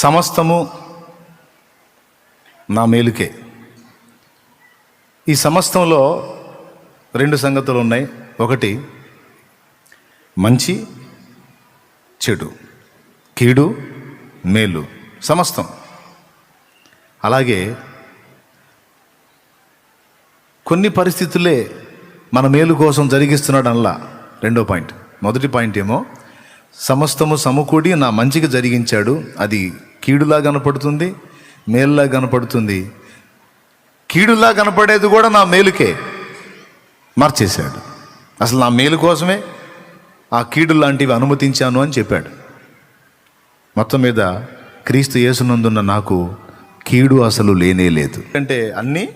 సమస్తము నా మేలుకే. ఈ సమస్తంలో రెండు సంగతులు ఉన్నాయి ఒకటి మంచి చెడు కీడు మేలు సమస్తం. అలాగే కొన్ని పరిస్థితులే మన మేలు కోసం జరిగిస్తున్నాడు అనలా రెండో పాయింట్. మొదటి పాయింట్ ఏమో సమస్తము సమకూడి నా మంచికి జరిగించాడు అది కీడులా కనపడుతుంది మేలులా కనపడుతుంది. కీడులా కనపడేది కూడా నా మేలుకే. మార్చేశాడు. అసలు నా మేలు కోసమే ఆ కీడు లాంటివి అనుమతించాను అని చెప్పాడు. మొత్తం మీద క్రీస్తు యేసునందున్న నాకు కీడు అసలు లేనే లేదు. అంటే అన్నీ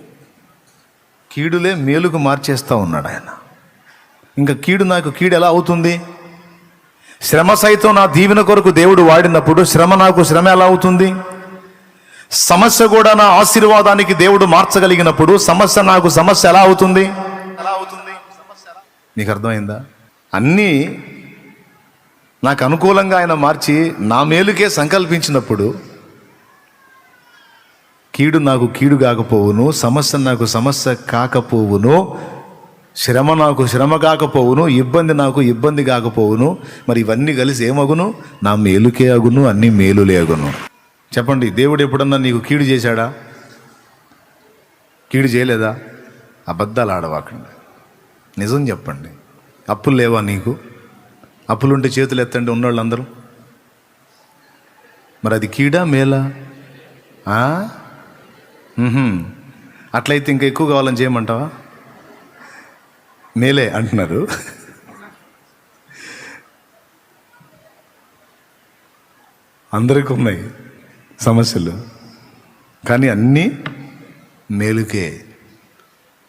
కీడులే మేలుకు మార్చేస్తూ ఉన్నాడు ఆయన. ఇంకా కీడు నాకు కీడు ఎలా అవుతుంది? శ్రమ సైతం నా దీవెన కొరకు దేవుడు వాడినప్పుడు శ్రమ నాకు శ్రమ ఎలా అవుతుంది? సమస్య కూడా నా ఆశీర్వాదానికి దేవుడు మార్చగలిగినప్పుడు సమస్య నాకు సమస్య ఎలా అవుతుంది? ఎలా అవుతుంది నీకు అర్థమైందా? అన్నీ నాకు అనుకూలంగా ఆయన మార్చి నా మేలుకే సంకల్పించినప్పుడు కీడు నాకు కీడు కాకపోవును సమస్య నాకు సమస్య కాకపోవును శ్రమ నాకు శ్రమ కాకపోవును ఇబ్బంది నాకు ఇబ్బంది కాకపోవును మరి ఇవన్నీ కలిసి ఏమగును? నా మేలుకే అగును అన్ని మేలులే అగును. చెప్పండి దేవుడు ఎప్పుడన్నా నీకు కీడు చేశాడా? కీడు చేయలేదా? అబద్ధాలు ఆడవాకండి. నిజం చెప్పండి. అప్పులు లేవా నీకు? అప్పులుంటే చేతులు ఎత్తండి ఉన్నవాళ్ళందరూ మరి అది కీడా మేలా? అట్లయితే ఇంకా ఎక్కువ కావాలని చేయమంటావా? మేలే అంటున్నారు. అందరికి ఉన్నాయి సమస్యలు కానీ అన్నీ మేలుకే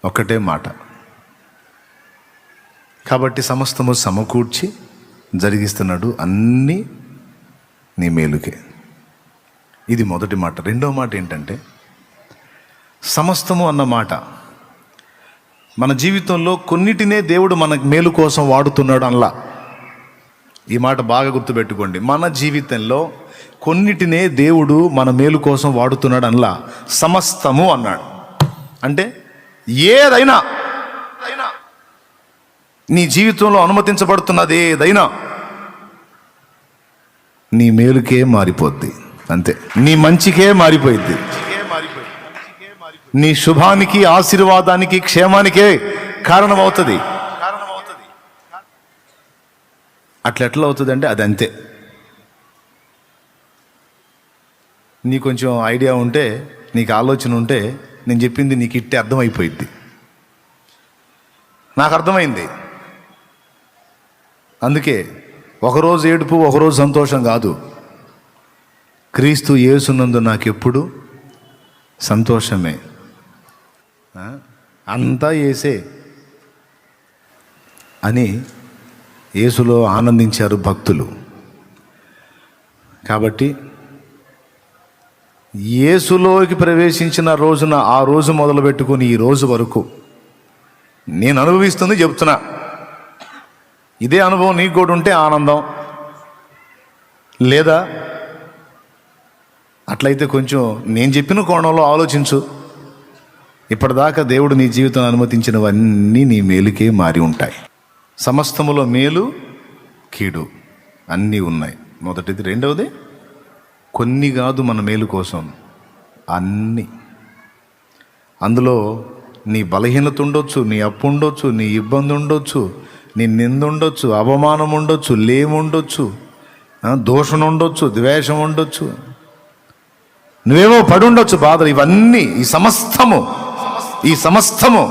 ఒక్కటే మాట. కాబట్టి సమస్తము సమకూర్చి జరిగిస్తున్నాడు అన్నీ నీ మేలుకే. ఇది మొదటి మాట. రెండో మాట ఏంటంటే సమస్తము అన్న మాట మన జీవితంలో కొన్నిటినే దేవుడు మన మేలు కోసం వాడుతున్నాడు అనలా. ఈ మాట బాగా గుర్తుపెట్టుకోండి. మన జీవితంలో కొన్నిటినే దేవుడు మన మేలు కోసం వాడుతున్నాడు అనలా. సమస్తము అన్నాడు. అంటే ఏదైనా నీ జీవితంలో అనుమతించబడుతున్నది ఏదైనా నీ మేలుకే మారిపోద్ది. అంతే. నీ మంచికే మారిపోయింది నీ శుభానికి ఆశీర్వాదానికి క్షేమానికే కారణమవుతుంది. అట్లా ఎట్లా అవుతుంది అంటే అది అంతే నీ కొంచెం ఐడియా ఉంటే నీకు ఆలోచన ఉంటే నేను చెప్పింది నీకు ఇట్టే అర్థమైపోయింది నాకు అర్థమైంది. అందుకే ఒకరోజు ఏడుపు ఒకరోజు సంతోషం కాదు. క్రీస్తు ఏసునందు నాకెప్పుడు సంతోషమే. అంతా ఏసే అని యేసులో ఆనందించారు భక్తులు. కాబట్టి యేసులోకి ప్రవేశించిన రోజున ఆ రోజు మొదలు పెట్టుకుని ఈ రోజు వరకు నేను అనుభవిస్తుంది చెప్తున్నా. ఇదే అనుభవం నీకు కూడా ఉంటే ఆనందం. లేదా అట్లయితే కొంచెం నేను చెప్పిన కోణంలో ఆలోచించు. ఇప్పటిదాకా దేవుడు నీ జీవితం అనుమతించినవన్నీ నీ మేలుకే మారి ఉంటాయి. సమస్తములో మేలు కీడు అన్నీ ఉన్నాయి. మొదటిది రెండవది కొన్ని కాదు మన మేలు కోసం అన్నీ. అందులో నీ బలహీనత ఉండొచ్చు నీ అప్పు ఉండొచ్చు నీ ఇబ్బంది ఉండొచ్చు నీ నింద ఉండొచ్చు అవమానం ఉండొచ్చు లేముండొచ్చు దోషం ఉండొచ్చు ద్వేషం ఉండొచ్చు. నువ్వేమో పడి ఉండొచ్చు బాధలు ఇవన్నీ ఈ సమస్తము ఈ సమస్తము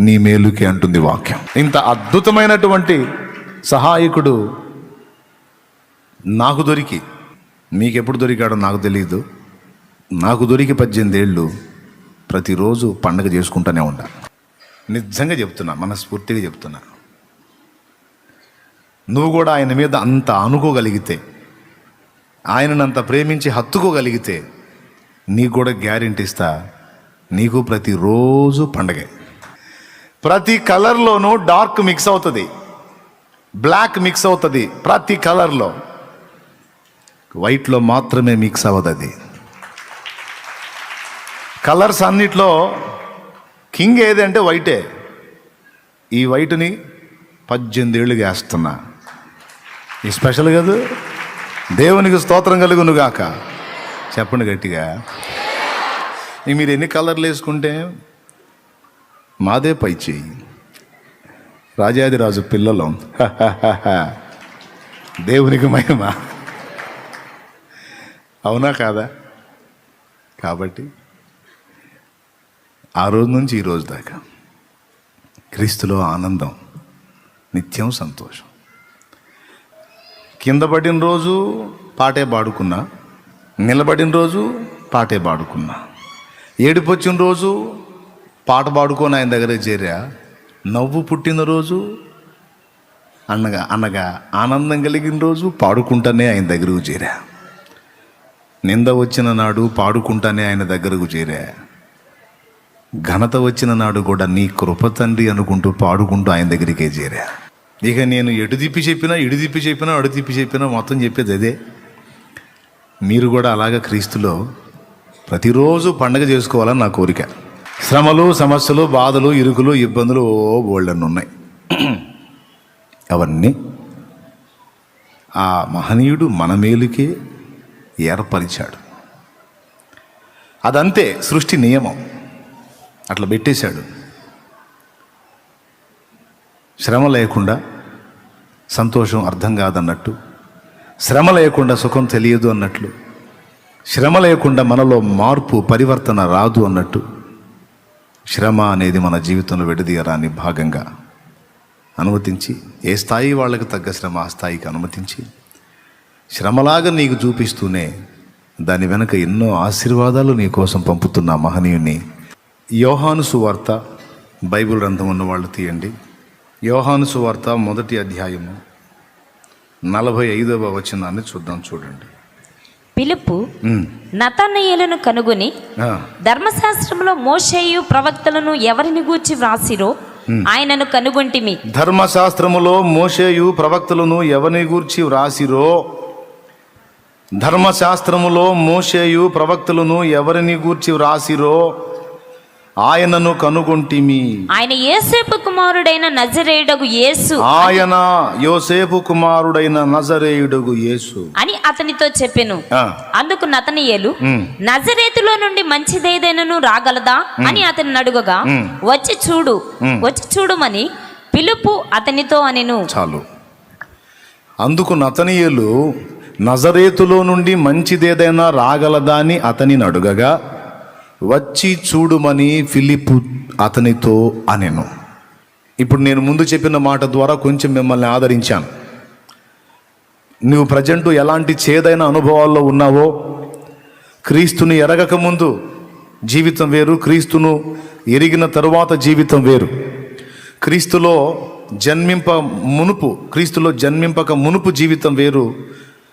నీ మేలుకి అంటుంది వాక్యం. ఇంత అద్భుతమైనటువంటి సహాయకుడు నాకు దొరికి మీకెప్పుడు దొరికాడో నాకు తెలియదు నాకు దొరికి పద్దెనిమిది ఏళ్ళు ప్రతిరోజు పండగ చేసుకుంటూనే ఉంటా నిజంగా చెప్తున్నా మనస్ఫూర్తిగా చెప్తున్నా. నువ్వు కూడా ఆయన మీద అంత అనుకోగలిగితే ఆయననంత ప్రేమించి హత్తుకోగలిగితే నీకు కూడా గ్యారెంటీ ఇస్తా. నీకు ప్రతిరోజు పండగే. ప్రతి కలర్లోనూ డార్క్ మిక్స్ అవుతుంది. బ్లాక్ మిక్స్ అవుతుంది ప్రతి కలర్లో. వైట్లో మాత్రమే మిక్స్ అవ్వదు అది కలర్స్ అన్నిట్లో కింగ్ ఏది అంటే వైటే. ఈ వైట్ని పద్దెనిమిది ఏళ్ళుగా వేస్తున్నా ఈ స్పెషల్ కాదు. దేవునికి స్తోత్రం కలుగునుగాక. చెప్పండి గట్టిగా. మీరు ఎన్ని కలర్లు వేసుకుంటే మాదే పై చెయ్యి రాజాదిరాజు పిల్లలం. దేవునికి మహిమ. అవునా కాదా? కాబట్టి ఆ రోజు నుంచి ఈ రోజు దాకా క్రీస్తులో ఆనందం నిత్యం సంతోషం. కింద పడిన రోజు పాటే పాడుకున్నా నిలబడిన రోజు పాటే పాడుకున్నా. ఏడుపు వచ్చిన రోజు పాట పాడుకొని ఆయన దగ్గరే చేరా. నవ్వు పుట్టిన రోజు అనగా అనగా ఆనందం కలిగిన రోజు పాడుకుంటానే ఆయన దగ్గరకు చేరా. నింద వచ్చిన నాడు పాడుకుంటానే ఆయన దగ్గరకు చేరా. ఘనత వచ్చిన నాడు కూడా నీ కృప తండ్రి అనుకుంటూ పాడుకుంటూ ఆయన దగ్గరికే చేరా. ఇక నేను ఎటు తిప్పి చెప్పినా ఇటు తిప్పి చెప్పినా అడు తిప్పి చెప్పినా మొత్తం చెప్పేది అదే. మీరు కూడా అలాగా క్రీస్తులో ప్రతిరోజు పండగ చేసుకోవాలని నా కోరిక. శ్రమలు సమస్యలు బాధలు ఇరుకులు ఇబ్బందులు ఓ బోల్డన్ ఉన్నాయి. అవన్నీ ఆ మహనీయుడు మన మేలుకే ఏర్పరిచాడు. అదంతే సృష్టి నియమం. అట్లా పెట్టేశాడు. శ్రమ లేకుండా సంతోషం అర్థం కాదన్నట్టు శ్రమ లేకుండా సుఖం తెలియదు అన్నట్లు. శ్రమ లేకుండా మనలో మార్పు పరివర్తన రాదు అన్నట్టు. శ్రమ అనేది మన జీవితంలో విడదీయరాని భాగంగా అనుమతించి ఏ స్థాయి వాళ్ళకి తగ్గ శ్రమ ఆ స్థాయికి అనుమతించి శ్రమలాగా నీకు చూపిస్తూనే దాని వెనుక ఎన్నో ఆశీర్వాదాలు నీ కోసం పంపుతున్న మహనీయుని యోహాను సువార్త బైబిల్ గ్రంథం ఉన్న వాళ్ళు తీయండి. యోహాను సువార్త మొదటి అధ్యాయము నలభై ఐదవ వచనాన్ని చూద్దాం చూడండి. పిలుపు ఉమ్, నతనయేలును కనుగొని ధర్మశాస్త్రంలో మోషేయు ప్రవక్తలను ఎవరిని గూర్చి వ్రాసిరో ఆయనను కనుగొంటిమి. ధర్మశాస్త్రములో మోషేయు ప్రవక్తలను ఎవరిని గూర్చి వ్రాసిరో? ధర్మశాస్త్రములో మోషేయు ప్రవక్తలను ఎవరిని గూర్చి వ్రాసిరో? ఆయనను కనుగొంటిమి. ఆయన ఏసేపు కుమారుడైన నజరేయుడగు యేసు. ఆయన యోసేపు కుమారుడైన నజరేయుడుగు యేసు. అని అతనితో చెప్పెను. అందుకు నతనియేలు నజరేతులో నుండి మంచిదేదైనను రాగలదా? అని అతన్ని అడుగగా. వచ్చి చూడు వచ్చి చూడుమని పిలుపు అతనితో అనెను. చాలు. అందుకు నతనీయులు నజరేతులో నుండి మంచిదేదైనా రాగలదా అని అతనిని అడుగగా వచ్చి చూడుమని ఫిలిపు అతనితో అనెను. ఇప్పుడు నేను ముందు చెప్పిన మాట ద్వారా కొంచెం మిమ్మల్ని ఆదరించాను. నువ్వు ప్రజెంట్ ఎలాంటి చేదైన అనుభవాల్లో ఉన్నావో క్రీస్తుని ఎరగక ముందు జీవితం వేరు క్రీస్తును ఎరిగిన తరువాత జీవితం వేరు. క్రీస్తులో జన్మింప మునుపు క్రీస్తులో జన్మింపక మునుపు జీవితం వేరు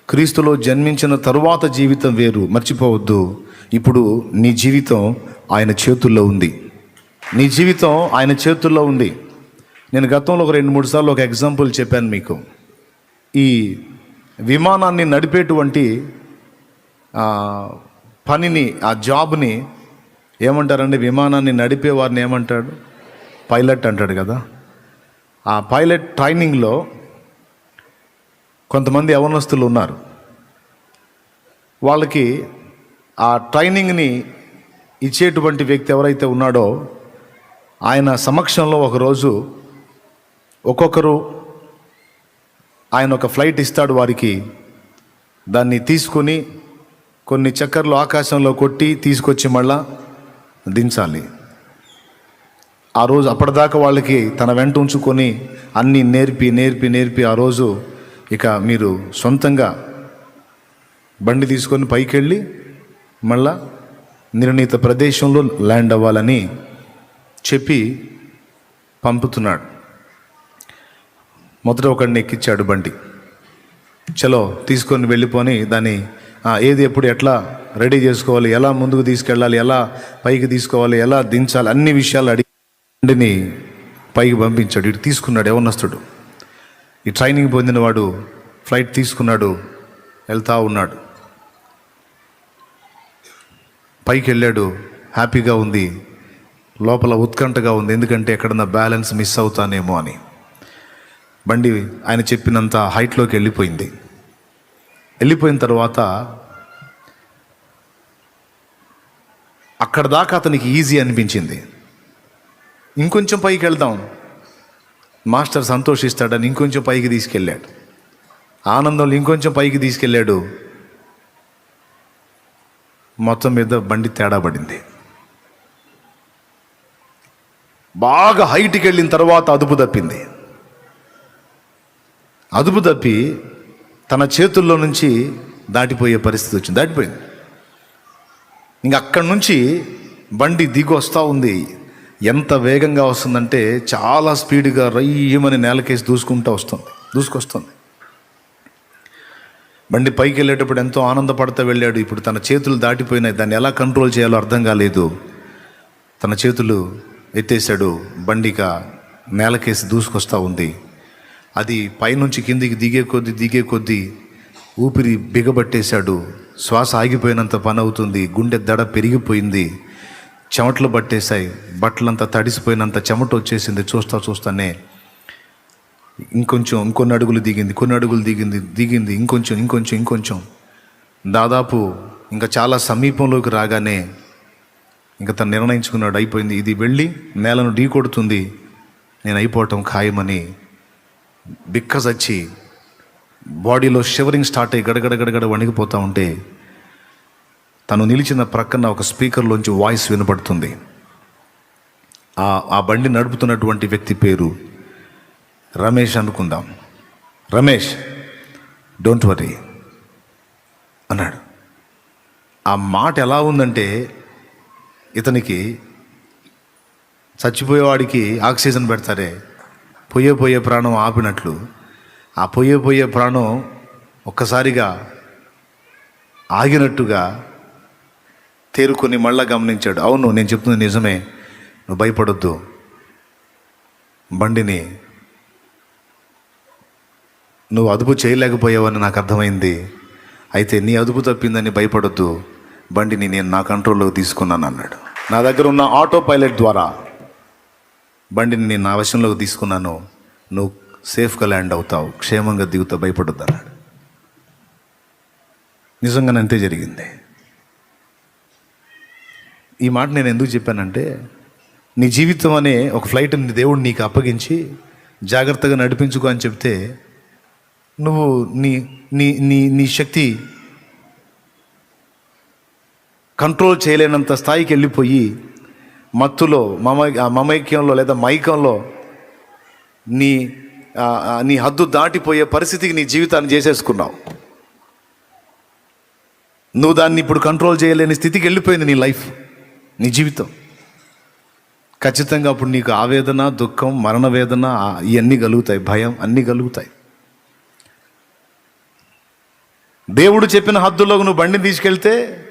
క్రీస్తులో జన్మించిన తరువాత జీవితం వేరు. మర్చిపోవద్దు. ఇప్పుడు నీ జీవితం ఆయన చేతుల్లో ఉంది. నీ జీవితం ఆయన చేతుల్లో ఉంది. నేను గతంలో ఒక రెండు మూడు సార్లు ఒక ఎగ్జాంపుల్ చెప్పాను మీకు. ఈ విమానాన్ని నడిపేటువంటి పనిని ఆ జాబ్ని ఏమంటారండి? విమానాన్ని నడిపే వారిని ఏమంటాడు? పైలట్ అంటాడు కదా. ఆ పైలట్ ట్రైనింగ్లో కొంతమంది యవనస్తులు ఉన్నారు. వాళ్ళకి ఆ ట్రైనింగ్ని ఇచ్చేటువంటి వ్యక్తి ఎవరైతే ఉన్నాడో ఆయన సమక్షంలో ఒకరోజు ఒక్కొక్కరు ఆయన ఒక ఫ్లైట్ ఇస్తాడు వారికి. దాన్ని తీసుకొని కొన్ని చక్కర్లు ఆకాశంలో కొట్టి తీసుకొచ్చి మళ్ళా దించాలి. ఆ రోజు అప్పటిదాకా వాళ్ళకి తన వెంట ఉంచుకొని అన్నీ నేర్పి నేర్పి నేర్పి ఆ రోజు ఇక మీరు సొంతంగా బండి తీసుకొని పైకి వెళ్ళి మళ్ళా నిర్ణీత ప్రదేశంలో ల్యాండ్ అవ్వాలని చెప్పి పంపుతున్నాడు. మొదట ఒకడిని ఎక్కిచ్చాడు బండి. చలో తీసుకొని వెళ్ళిపోని దాన్ని ఏది ఎప్పుడు ఎట్లా రెడీ చేసుకోవాలి ఎలా ముందుకు తీసుకెళ్ళాలి ఎలా పైకి తీసుకోవాలి ఎలా దించాలి అన్ని విషయాలు అడిగి బండిని పైకి పంపించాడు. ఇటు తీసుకున్నాడు యవనస్తుడు. ఈ ట్రైనింగ్ పొందినవాడు ఫ్లైట్ తీసుకున్నాడు వెళ్తా ఉన్నాడు. పైకి వెళ్ళాడు హ్యాపీగా ఉంది. లోపల ఉత్కంఠగా ఉంది. ఎందుకంటే ఎక్కడన్నా బ్యాలెన్స్ మిస్ అవుతానేమో అని. బండి ఆయన చెప్పినంత హైట్లోకి వెళ్ళిపోయింది. వెళ్ళిపోయిన తర్వాత అక్కడ దాకా అతనికి ఈజీ అనిపించింది. ఇంకొంచెం పైకి వెళ్దాం. మాస్టర్ సంతోషిస్తాడని ఇంకొంచెం పైకి తీసుకెళ్ళాడు. ఆనందంలో ఇంకొంచెం పైకి తీసుకెళ్ళాడు. మొత్తం మీద బండి తేడా పడింది. బాగా హైట్కి వెళ్ళిన తర్వాత అదుపు తప్పింది. అదుపు తప్పి తన చేతుల్లో నుంచి దాటిపోయే పరిస్థితి వచ్చింది. దాటిపోయింది. ఇంక అక్కడి నుంచి బండి దిగి వస్తూ ఉంది. ఎంత వేగంగా వస్తుందంటే చాలా స్పీడ్గా రయ్యమని నేలకేసి దూసుకుంటూ వస్తుంది. దూసుకొస్తుంది. బండి పైకి వెళ్ళేటప్పుడు ఎంతో ఆనందపడతా వెళ్ళాడు. ఇప్పుడు తన చేతులు దాటిపోయినాయి. దాన్ని ఎలా కంట్రోల్ చేయాలో అర్థం కాలేదు. తన చేతులు ఎత్తేసాడు బండిక నేలకేసి దూసుకొస్తూ ఉంది. అది పైనుంచి కిందికి దిగే కొద్దీ దిగే కొద్దీ ఊపిరి బిగబట్టేశాడు. శ్వాస ఆగిపోయినంత పని అవుతుంది గుండె దడ పెరిగిపోయింది. చెమటలు పట్టేశాయి. బట్టలంతా తడిసిపోయినంత చెమట వచ్చేసింది చూస్తా చూస్తానే ఇంకొంచెం ఇంకొన్ని అడుగులు దిగింది కొన్ని అడుగులు దిగింది దిగింది ఇంకొంచెం ఇంకొంచెం ఇంకొంచెం. దాదాపు ఇంకా చాలా సమీపంలోకి రాగానే ఇంకా తను నిర్ణయించుకున్నాడు అయిపోయింది. ఇది వెళ్ళి నేలను ఢీ కొడుతుంది నేను అయిపోవటం ఖాయమని బిక్కసచ్చి బాడీలో షివరింగ్ స్టార్ట్ అయ్యి గడగడ గడగడ వణిగిపోతూ ఉంటే తను నిలిచిన ప్రక్కన ఒక స్పీకర్లోంచి వాయిస్ వినపడుతుంది. ఆ ఆ బండి నడుపుతున్నటువంటి వ్యక్తి పేరు రమేష్ అనుకుందాం. రమేష్ డోంట్ వరీ అన్నాడు. ఆ మాట ఎలా ఉందంటే ఇతనికి చచ్చిపోయేవాడికి ఆక్సిజన్ పెడతారే పొయ్యే పోయే ప్రాణం ఆపినట్లు. ఆ పొయ్యే పోయే ప్రాణం ఒక్కసారిగా ఆగినట్టుగా తేరుకొని మళ్ళా గమనించాడు. అవును నేను చెప్తుంది నిజమే నువ్వు భయపడొద్దు. బండిని నువ్వు అదుపు చేయలేకపోయావని నాకు అర్థమైంది. అయితే నీ అదుపు తప్పిందని భయపడొద్దు. బండిని నేను నా కంట్రోల్లోకి తీసుకున్నాను అన్నాడు. నా దగ్గర ఉన్న ఆటో పైలట్ ద్వారా బండిని నేను నా వశంలోకి తీసుకున్నాను. నువ్వు సేఫ్గా ల్యాండ్ అవుతావు. క్షేమంగా దిగుతావు భయపడొద్దు అన్నాడు. నిజంగా అంతే జరిగింది. ఈ మాట నేను ఎందుకు చెప్పానంటే నీ జీవితం అనే ఒక ఫ్లైట్ని దేవుడు నీకు అప్పగించి జాగ్రత్తగా నడిపించుకో అని చెప్తే నువ్వు నీ నీ నీ నీ శక్తి కంట్రోల్ చేయలేనంత స్థాయికి వెళ్ళిపోయి మత్తులో మమ ఆ మమైక్యంలో లేదా మైకంలో నీ నీ హద్దు దాటిపోయే పరిస్థితికి నీ జీవితాన్ని చేసేసుకున్నావు. నువ్వు దాన్ని ఇప్పుడు కంట్రోల్ చేయలేని స్థితికి వెళ్ళిపోయింది నీ లైఫ్ నీ జీవితం. ఖచ్చితంగా అప్పుడు నీకు ఆవేదన దుఃఖం మరణ వేదన ఇవన్నీ కలుగుతాయి భయం అన్నీ కలుగుతాయి. దేవుడు చెప్పిన హద్దుల్లో నువ్వు బండిని తీసుకెళ్తే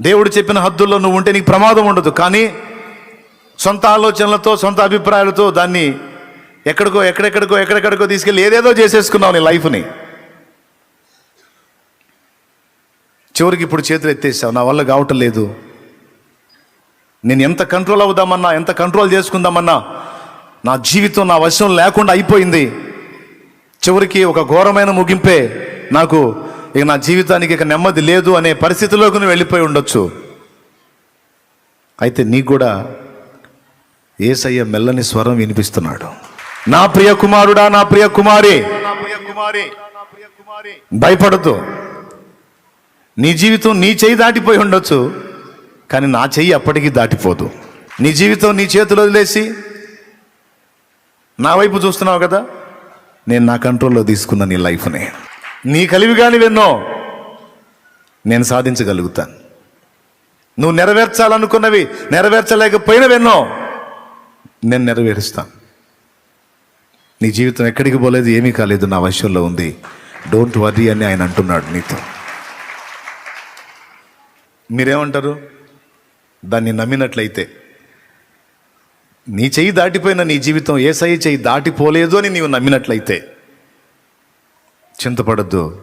దేవుడు చెప్పిన హద్దుల్లో నువ్వు ఉంటే నీకు ప్రమాదం ఉండదు. కానీ సొంత ఆలోచనలతో సొంత అభిప్రాయాలతో దాన్ని ఎక్కడికో ఎక్కడెక్కడికో ఎక్కడెక్కడికో తీసుకెళ్ళి ఏదేదో చేసేసుకున్నావు నీ లైఫ్ని. చివరికి ఇప్పుడు చేతులు ఎత్తేసావు. నా వల్ల కావటం లేదు. నేను ఎంత కంట్రోల్ అవుదామన్నా ఎంత కంట్రోల్ చేసుకుందామన్నా నా జీవితం నా వశం లేకుండా అయిపోయింది. చివరికి ఒక ఘోరమైన ముగింపే నాకు ఇక నా జీవితానికి ఇక నెమ్మది లేదు అనే పరిస్థితిలోకి నువ్వు వెళ్ళిపోయి ఉండొచ్చు. అయితే నీకు కూడా ఏసయ్య మెల్లని స్వరం వినిపిస్తున్నాడు. నా ప్రియ కుమారుడా నా ప్రియ కుమారి భయపడదు నీ జీవితం నీ చేయి దాటిపోయి ఉండొచ్చు కానీ నా చెయ్యి అప్పటికీ దాటిపోదు. నీ జీవితం నీ చేతిలో వదిలేసి నా వైపు చూస్తున్నావు కదా? నేను నా కంట్రోల్లో తీసుకున్న నీ లైఫ్ని. నీ కలివి కానివెన్నో నేను సాధించగలుగుతాను. నువ్వు నెరవేర్చాలనుకున్నవి నెరవేర్చలేకపోయినవెన్నో నేను నెరవేరుస్తాను. నీ జీవితం ఎక్కడికి పోలేదు ఏమీ కాలేదు నా వశంలో ఉంది. డోంట్ వర్రీ అని ఆయన అంటున్నాడు నీతో. మీరేమంటారు? దాన్ని నమ్మినట్లయితే నీ చెయ్యి దాటిపోయిన నీ జీవితం ఏ సై చెయ్యి దాటిపోలేదు అని నీవు నమ్మినట్లయితే చింతపడద్దు.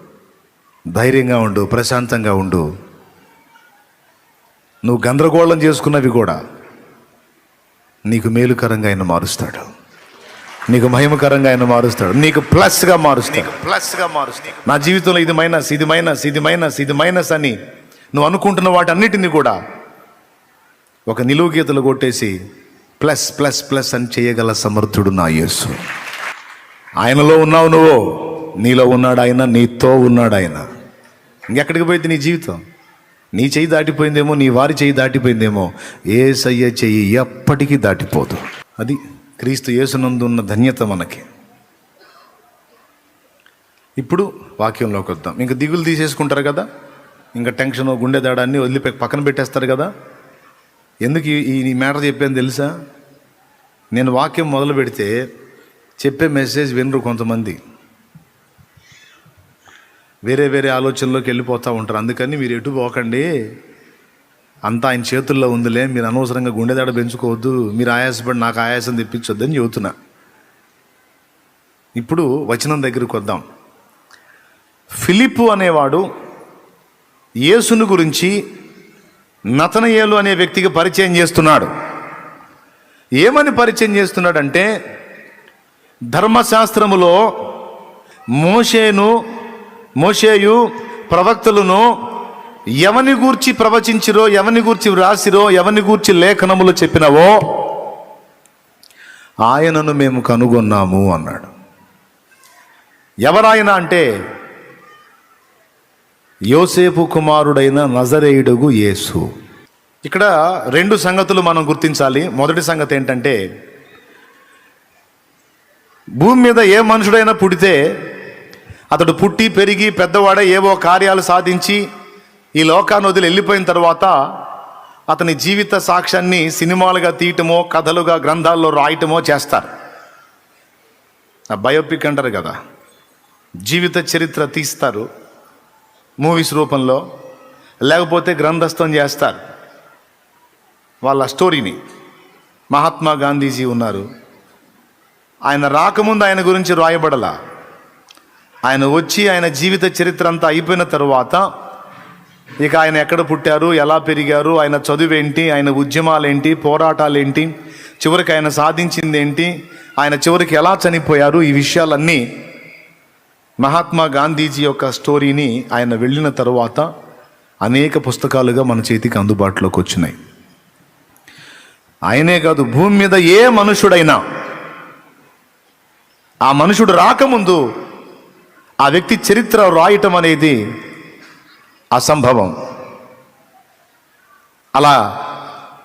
ధైర్యంగా ఉండు ప్రశాంతంగా ఉండు. నువ్వు గందరగోళం చేసుకున్నవి కూడా నీకు మేలుకరంగా ఆయన మారుస్తాడు. నీకు మహిమకరంగా ఆయన మారుస్తాడు. నీకు ప్లస్గా మారుస్తాడు. ప్లస్గా మారుస్తాడు. నా జీవితంలో ఇది మైనస్ ఇది మైనస్ ఇది మైనస్ ఇది మైనస్ అని నువ్వు అనుకుంటున్న వాటన్నిటిని కూడా ఒక నిలువు గీతలు కొట్టేసి ప్లస్ ప్లస్ ప్లస్ అని చేయగల సమర్థుడు నా యేసు. ఆయనలో ఉన్నావు నువ్వు నీలో ఉన్నాడు ఆయన నీతో ఉన్నాడు ఆయన. ఇంకెక్కడికి పోయింది నీ జీవితం? నీ చెయ్యి దాటిపోయిందేమో నీ వారి చెయ్యి దాటిపోయిందేమో. ఏ సయ్య చెయ్యి ఎప్పటికీ దాటిపోదు. అది క్రీస్తు యేసునందు ఉన్న ధన్యత మనకి. ఇప్పుడు వాక్యంలోకి వద్దాం. ఇంకా దిగులు తీసేసుకుంటారు కదా? ఇంకా టెన్షన్ గుండె దాడాన్ని వదిలిపె పక్కన పెట్టేస్తారు కదా? ఎందుకు ఈ- ఈ మ్యాటర్ చెప్పాను తెలుసా? నేను వాక్యం మొదలు పెడితే చెప్పే మెసేజ్ వినరు కొంతమంది. వేరే వేరే ఆలోచనలోకి వెళ్ళిపోతూ ఉంటారు. అందుకని మీరు ఎటు పోకండి. అంతా ఆయన చేతుల్లో ఉందిలే. మీరు అనవసరంగా గుండెదాడ పెంచుకోవద్దు. మీరు ఆయాసపడి నాకు ఆయాసం తెప్పించొద్దు అని చెబుతున్నా. ఇప్పుడు వచనం దగ్గరికి వద్దాం. ఫిలిప్పు అనేవాడు యేసును గురించి నతనయేలు అనే వ్యక్తికి పరిచయం చేస్తున్నాడు. ఏమని పరిచయం చేస్తున్నాడంటే ధర్మశాస్త్రములో మోషేను మోషేయు ప్రవక్తలను ఎవని గూర్చి ప్రవచించిరో ఎవని గూర్చి వ్రాసిరో ఎవని గూర్చి లేఖనములు చెప్పినవో ఆయనను మేము కనుగొన్నాము అన్నాడు. ఎవరాయన అంటే యోసేపు కుమారుడైన నజరేయుడుగు యేసు. ఇక్కడ రెండు సంగతులు మనం గుర్తించాలి. మొదటి సంగతి ఏంటంటే భూమి మీద ఏ మనుషుడైనా పుడితే అతడు పుట్టి పెరిగి పెద్దవాడే ఏవో కార్యాలు సాధించి ఈ లోకాన్ని వదిలి వెళ్ళిపోయిన తర్వాత అతని జీవిత సాక్ష్యాన్ని సినిమాలుగా తీయటమో కథలుగా గ్రంథాల్లో రాయటమో చేస్తారు. ఆ బయోపిక్ అంటారు కదా. జీవిత చరిత్ర తీస్తారు. మూవీస్ రూపంలో లేకపోతే గ్రంథస్థం చేస్తారు. వాళ్ళ స్టోరీని. మహాత్మా గాంధీజీ ఉన్నారు. ఆయన రాకముందు ఆయన గురించి రాయబడల. ఆయన వచ్చి ఆయన జీవిత చరిత్ర అంతా అయిపోయిన తర్వాత ఇక ఆయన ఎక్కడ పుట్టారు ఎలా పెరిగారు ఆయన చదువేంటి ఆయన ఉద్యమాలేంటి పోరాటాలేంటి చివరికి ఆయన సాధించింది ఏంటి ఆయన చివరికి ఎలా చనిపోయారు ఈ విషయాలన్నీ మహాత్మా గాంధీజీ యొక్క స్టోరీని ఆయన వెళ్ళిన తరువాత అనేక పుస్తకాలుగా మన చేతికి అందుబాటులోకి వచ్చినాయి. ఆయనే కాదు భూమి మీద ఏ మనుషుడైనా ఆ మనుషుడు రాకముందు ఆ వ్యక్తి చరిత్ర రాయటం అనేది అసంభవం. అలా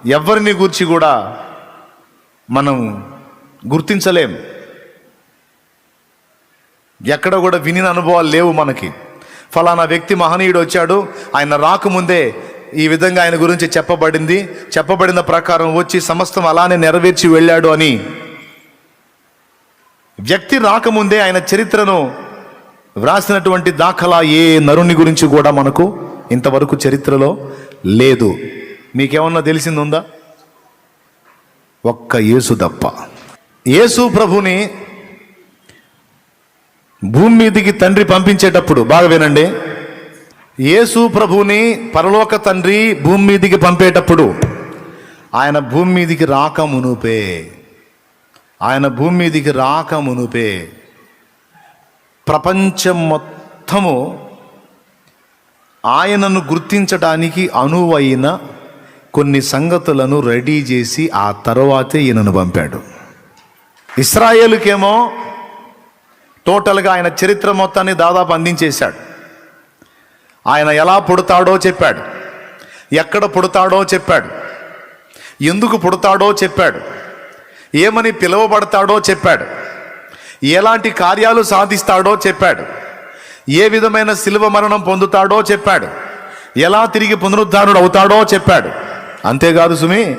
ఎవరిని గూర్చి కూడా మనం గుర్తించలేం. ఎక్కడ కూడా వినిన అనుభవాలు లేవు మనకి. ఫలానా వ్యక్తి మహనీయుడు వచ్చాడు ఆయన రాకముందే ఈ విధంగా ఆయన గురించి చెప్పబడింది. చెప్పబడిన ప్రకారం వచ్చి సమస్తం అలానే నెరవేర్చి వెళ్ళాడు అని. వ్యక్తి రాకముందే ఆయన చరిత్రను వ్రాసినటువంటి దాఖలా ఏ నరుని గురించి కూడా మనకు ఇంతవరకు చరిత్రలో లేదు. మీకేమన్నా తెలిసిందుందా? ఒక్క యేసు తప్ప. యేసు ప్రభుని భూమి మీదికి తండ్రి పంపించేటప్పుడు బాగా వినండి. యేసు ప్రభుని పరలోక తండ్రి భూమి మీదికి పంపేటప్పుడు ఆయన భూమి మీదికి రాక మునుపే ఆయన భూమి మీదికి రాక మునుపే ప్రపంచం మొత్తము ఆయనను గుర్తించడానికి అనువైన కొన్ని సంగతులను రెడీ చేసి ఆ తర్వాతే ఈయనను పంపాడు. ఇస్రాయేల్కేమో టోటల్గా ఆయన చరిత్ర మొత్తాన్ని దాదాపు అందించేశాడు. ఆయన ఎలా పుడతాడో చెప్పాడు. ఎక్కడ పుడతాడో చెప్పాడు. ఎందుకు పుడతాడో చెప్పాడు. ఏమని పిలువబడతాడో చెప్పాడు. ఎలాంటి కార్యాలు సాధిస్తాడో చెప్పాడు. ఏ విధమైన శిలువ మరణం పొందుతాడో చెప్పాడు. ఎలా తిరిగి పునరుద్ధారుడు అవుతాడో చెప్పాడు. అంతేకాదు సుమి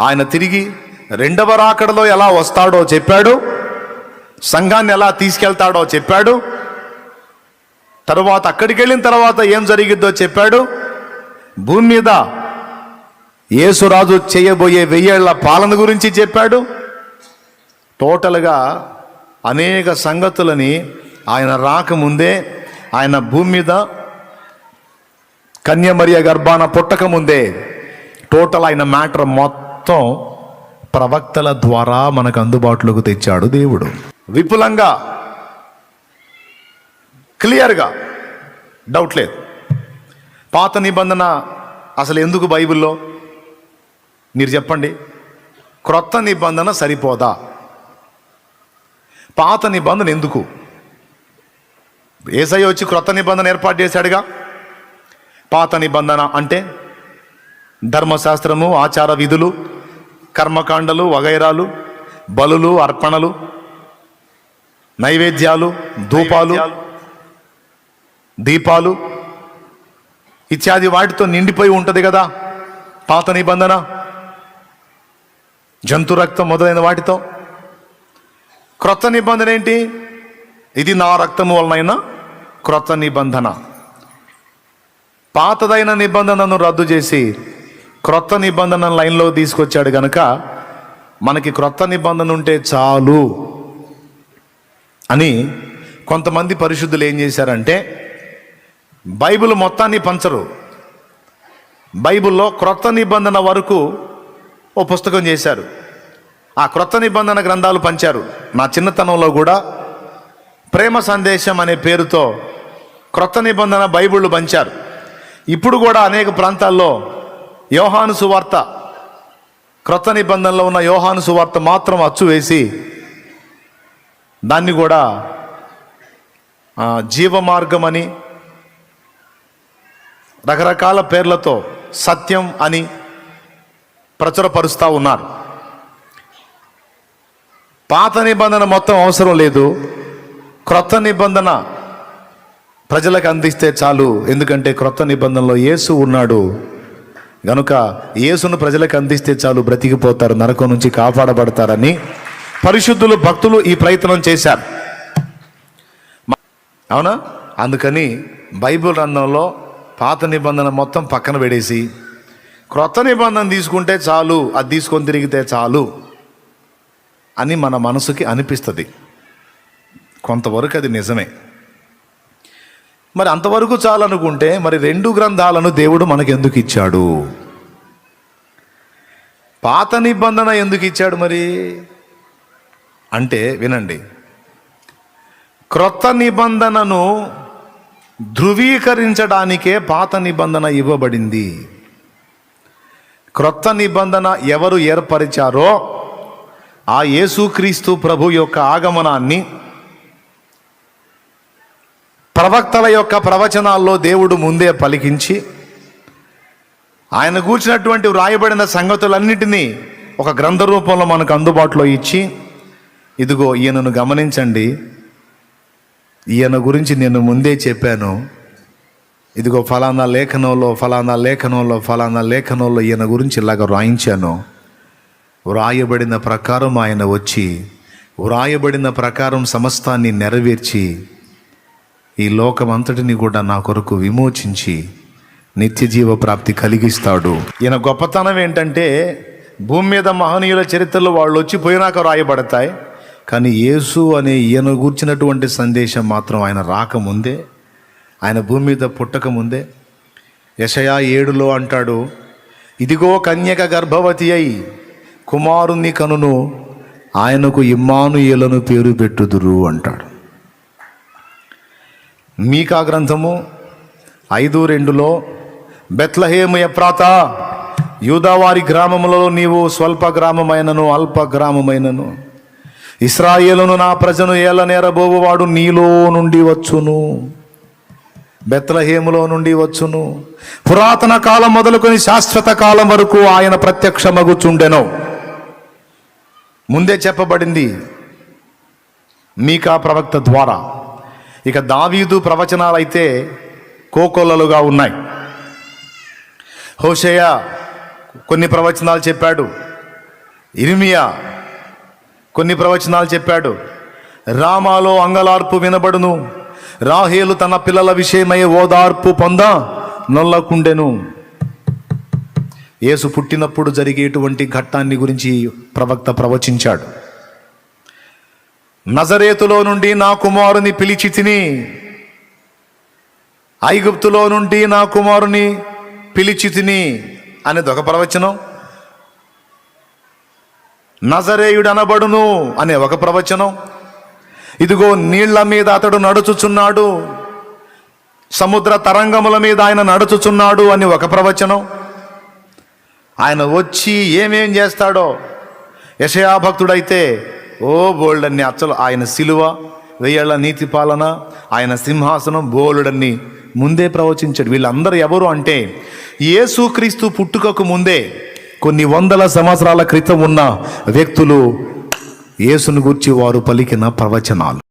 ఆయన తిరిగి రెండవ రాకడలో ఎలా వస్తాడో చెప్పాడు. సంఘాన్ని ఎలా తీసుకెళ్తాడో చెప్పాడు. తరువాత అక్కడికి వెళ్ళిన తర్వాత ఏం జరిగిద్దో చెప్పాడు. భూమి మీద యేసురాజు చేయబోయే వెయ్యేళ్ళ పాలన గురించి చెప్పాడు. టోటల్గా అనేక సంగతులని ఆయన రాకముందే ఆయన భూమి మీద కన్యమరియ గర్భాన పుట్టక ముందే టోటల్ అయిన మ్యాటర్ మొత్తం ప్రవక్తల ద్వారా మనకు అందుబాటులోకి తెచ్చాడు దేవుడు. విపులంగా క్లియర్గా. డౌట్ లేదు. పాత నిబంధన అసలు ఎందుకు బైబిల్లో? మీరు చెప్పండి. క్రొత్త నిబంధన సరిపోదా? పాత నిబంధన ఎందుకు? ఏసయ్య వచ్చి క్రొత్త నిబంధన ఏర్పాటు చేశాడుగా? పాత నిబంధన అంటే ధర్మశాస్త్రము ఆచార విధులు కర్మకాండలు వగైరాలు బలులు అర్పణలు నైవేద్యాలు ధూపాలు దీపాలు ఇత్యాది వాటితో నిండిపోయి ఉంటుంది కదా. పాత నిబంధన జంతు రక్తం మొదలైన వాటితో. క్రొత్త నిబంధన ఏంటి? ఇది నా రక్తము వలనైన క్రొత్త నిబంధన. పాతదైన నిబంధనను రద్దు చేసి క్రొత్త నిబంధన లైన్లో తీసుకొచ్చాడు కనుక మనకి క్రొత్త నిబంధన ఉంటే చాలు. అని కొంతమంది పరిశుద్ధులు ఏం చేశారంటే బైబిల్ మొత్తాన్ని పంచరు. బైబిల్లో క్రొత్త నిబంధన వరకు ఓ పుస్తకం చేశారు. ఆ క్రొత్త నిబంధన గ్రంథాలు పంచారు. నా చిన్నతనంలో కూడా ప్రేమ సందేశం అనే పేరుతో క్రొత్త నిబంధన బైబిళ్ళు పంచారు. ఇప్పుడు కూడా అనేక ప్రాంతాల్లో యోహాను సువార్త క్రొత్త నిబంధనలో ఉన్న యోహాను సువార్త మాత్రం అచ్చు వేసి దాన్ని కూడా జీవమార్గం జీవ మార్గం అని రకరకాల పేర్లతో సత్యం అని ప్రచురపరుస్తూ ఉన్నారు. పాత నిబంధన మొత్తం అవసరం లేదు. క్రొత్త నిబంధన ప్రజలకు అందిస్తే చాలు. ఎందుకంటే క్రొత్త నిబంధనలో యేసు ఉన్నాడు. గనుక యేసును ప్రజలకు అందిస్తే చాలు. బ్రతికిపోతారు. నరకం నుంచి కాపాడబడతారని పరిశుద్ధులు భక్తులు ఈ ప్రయత్నం చేశారు. అవునా? అందుకని బైబిల్ రంగంలో పాత నిబంధన మొత్తం పక్కన పెడేసి క్రొత్త నిబంధన తీసుకుంటే చాలు అది తీసుకొని తిరిగితే చాలు అని మన మనసుకి అనిపిస్తుంది. కొంతవరకు అది నిజమే. మరి అంతవరకు చాలనుకుంటే మరి రెండు గ్రంథాలను దేవుడు మనకు ఎందుకు ఇచ్చాడు పాత నిబంధన ఎందుకు ఇచ్చాడు మరి? అంటే వినండి. క్రొత్త నిబంధనను ధృవీకరించడానికే పాత నిబంధన ఇవ్వబడింది. క్రొత్త నిబంధన ఎవరు ఏర్పరిచారో ఆ యేసుక్రీస్తు ప్రభు యొక్క ఆగమనాన్ని ప్రవక్తల యొక్క ప్రవచనాల్లో దేవుడు ముందే పలికించి ఆయన కూర్చున్నటువంటి వ్రాయబడిన సంగతులన్నిటినీ ఒక గ్రంథ రూపంలో మనకు అందుబాటులో ఇచ్చి ఇదిగో ఈయనను గమనించండి. ఈయన గురించి నేను ముందే చెప్పాను. ఇదిగో ఫలానా లేఖనంలో ఫలానా లేఖనంలో ఫలానా లేఖనంలో ఈయన గురించి ఇలాగ వ్రాయించాను వ్రాయబడిన ప్రకారం ఆయన వచ్చి వ్రాయబడిన ప్రకారం సమస్తాన్ని నెరవేర్చి ఈ లోకమంతటిని కూడా నా కొరకు విమోచించి నిత్య జీవ ప్రాప్తి కలిగిస్తాడు. ఈయన గొప్పతనం ఏంటంటే భూమి మీద మహనీయుల చరిత్రలో వాళ్ళు వచ్చి పోయినాక రాయబడతాయి. కానీ యేసు అనే ఈయన గూర్చినటువంటి సందేశం మాత్రం ఆయన రాకముందే ఆయన భూమి మీద పుట్టకముందే యషయా ఏడులో అంటాడు ఇదిగో కన్యక గర్భవతి అయి కుమారుని కనును ఆయనకు ఇమ్మానుయేలను పేరు పెట్టుదురు అంటాడు. మీకా గ్రంథము ఐదు రెండులో బెత్లహేము ఎప్రాత యూదావారి గ్రామములలో నీవు స్వల్ప గ్రామమైనను అల్ప గ్రామమైనను ఇస్రాయేలును నా ప్రజను ఏల నేరబోవువాడు నీలో నుండి వచ్చును. బెత్లహేములో నుండి వచ్చును. పురాతన కాలం మొదలుకొని శాశ్వత కాలం వరకు ఆయన ప్రత్యక్షమగుచుండెను. ముందే చెప్పబడింది మీకా ప్రవక్త ద్వారా. ఇక దావీదు ప్రవచనాలైతే కోకొల్లలుగా ఉన్నాయి. హోషేయ కొన్ని ప్రవచనాలు చెప్పాడు. ఇరిమియా కొన్ని ప్రవచనాలు చెప్పాడు. రామాలో అంగలార్పు వినబడును. రాహేలు తన పిల్లల విషయమై ఓదార్పు పొంద నొల్లకుండెను. యేసు పుట్టినప్పుడు జరిగేటువంటి ఘట్టాన్ని గురించి ప్రవక్త ప్రవచించాడు. నజరేతులో నుండి నా కుమారుని పిలిచి తిని ఐగుప్తులో నుండి నా కుమారుని పిలిచి తిని అనేది ఒక ప్రవచనం. నజరేయుడనబడును అనే ఒక ప్రవచనం. ఇదిగో నీళ్ళ మీద అతడు నడుచుచున్నాడు. సముద్ర తరంగముల మీద ఆయన నడుచుచున్నాడు అని ఒక ప్రవచనం. ఆయన వచ్చి ఏమేం చేస్తాడో? యశయా భక్తుడైతే ఓ బోల్డన్ని అచ్చలు ఆయన సిలువ వెయ్యళ్ళ నీతి పాలన ఆయన సింహాసనం బోలుడన్ని ముందే ప్రవచించాడు. వీళ్ళందరూ ఎవరు అంటే యేసుక్రీస్తు పుట్టుకకు ముందే కొన్ని వందల సంవత్సరాల క్రితం ఉన్న వ్యక్తులు యేసును గురించి వారు పలికిన ప్రవచనాలు.